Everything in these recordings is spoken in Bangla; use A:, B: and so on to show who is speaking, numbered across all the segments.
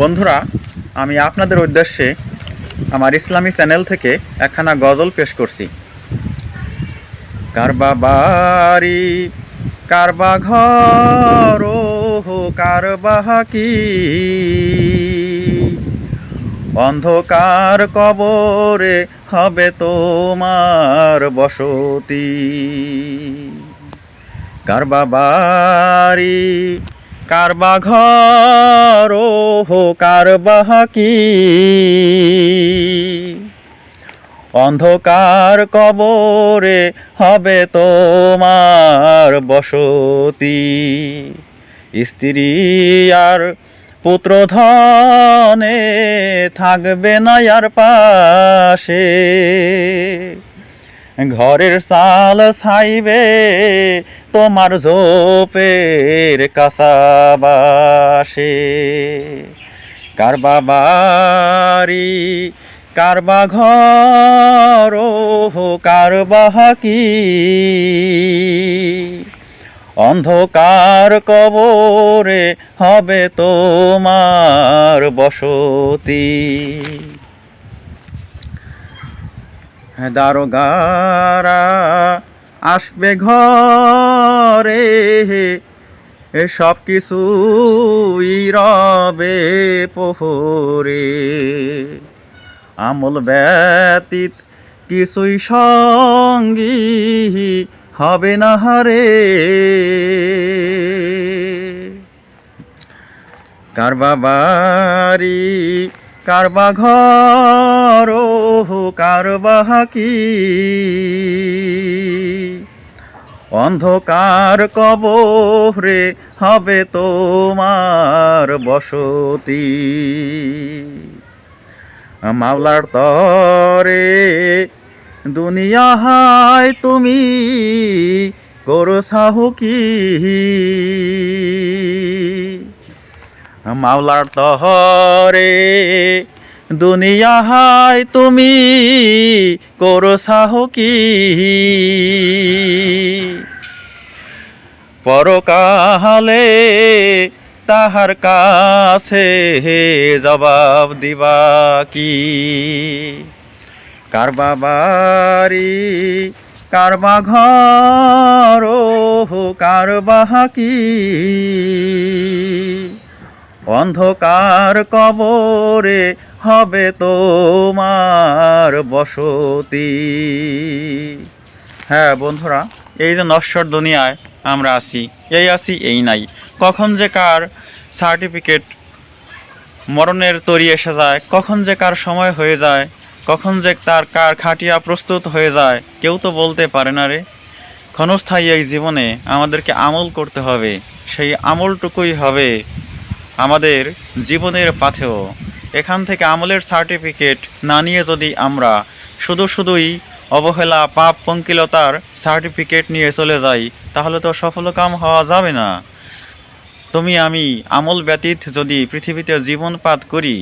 A: বন্ধুরা, আমি আপনাদের উদ্দেশ্যে আমার ইসলামী চ্যানেল থেকে একখানা গজল পেশ করছি। কারবা বাড়ি, কারবা ঘর কারবা কি অন্ধকার কবরে হবে তোমার বসতি। কারবা বাড়ি কারবা ঘর হো কারবা কি অন্ধকার কবরে হবে তোমার বসতি। স্ত্রী আর পুত্র ধনে থাকবে না আর পাশে। ঘরের চাল ছাইবে তোমার ঝোপের কাসাবাসে কারবা বাড়ি কারবা ঘর কারবা কি অন্ধকার কবরে হবে তোমার বসতি। দারোগারা আসবে ঘরে, এ সব কিছুই রবে পোহরে। আমল ব্যতীত কিছুই সঙ্গী হবে না হারে। কারবা বাড়ি কারবা ঘর কারবা কি? অন্ধকার কবরে হবে তোমার বসতি। মাওলার তরে দুনিয়া হায় তুমি করো সাহু কি? মাওলার তহরে, দুনিয়া হায় তুমি করো সাহু কি পরকালে তাহার কাছে হে জবাব দিবা কি? কারবা বাড়ি কারবা ঘর ও কারবা কি অন্ধকার কবরে হবে তোমার বসতি। হ্যাঁ বন্ধুরা, এই যে নশ্বর দুনিয়ায় আমরা আছি, এই আছি, এই নাই। কখন যে কার সার্টিফিকেট মরণের তরি এসে যায়, কখন যে কার সময় হয়ে যায়, কখন যে তার কার খাটিয়া প্রস্তুত হয়ে যায়, কেউ তো বলতে পারে না রে। ক্ষণস্থায়ী এই জীবনে আমাদেরকে আমল করতে হবে, সেই আমলটুকুই হবে আমাদের জীবনের পাথেও এখান থেকে আমলের সার্টিফিকেট না নিয়ে যদি আমরা শুধু শুধুই অবহেলা, পাপ, পঙ্কিলতার সার্টিফিকেট নিয়ে চলে যাই, তাহলে তো সফল কাম হওয়া যাবে না। তুমি, আমি আমল ব্যতীত যদি পৃথিবীতে জীবনপাত করি,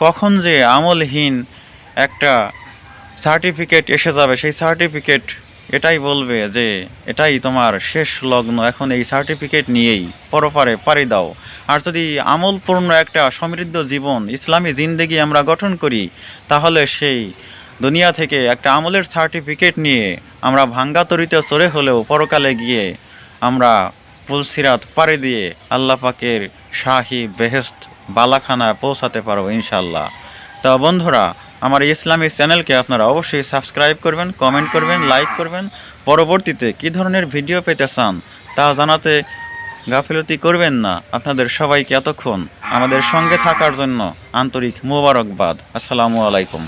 A: কখন যে আমলহীন একটা সার্টিফিকেট এসে যাবে, সেই সার্টিফিকেট এটাই বলবে যে এটাই তোমার শেষ লগ্ন। এখন এই সার্টিফিকেট নিয়েই পরপারে পাড়ি দাও। আর যদি আমলপূর্ণ একটা সমৃদ্ধ জীবন, ইসলামী জিন্দেগি আমরা গঠন করি, তাহলে সেই দুনিয়া থেকে একটা আমলের সার্টিফিকেট নিয়ে আমরা ভাঙ্গা তরিতে চড়ে হলেও পরকালে গিয়ে আমরা পুলসিরাত পাড়ি দিয়ে আল্লাহ পাকের শাহি বেহেস্ত বালাখানায় পৌঁছাতে পারব ইনশাল্লাহ তা বন্ধুরা আমার ইসলামী চ্যানেলকে আপনারা অবশ্যই সাবস্ক্রাইব করবেন, কমেন্ট করবেন, লাইক করবেন। পরবর্তীতে কি ধরনের ভিডিও পেতে চান তা জানাতে গাফিলতি করবেন না। আপনাদের সবাইকে এতক্ষণ আমাদের সঙ্গে থাকার জন্য আন্তরিক মোবারকবাদ। আসসালামু আলাইকুম।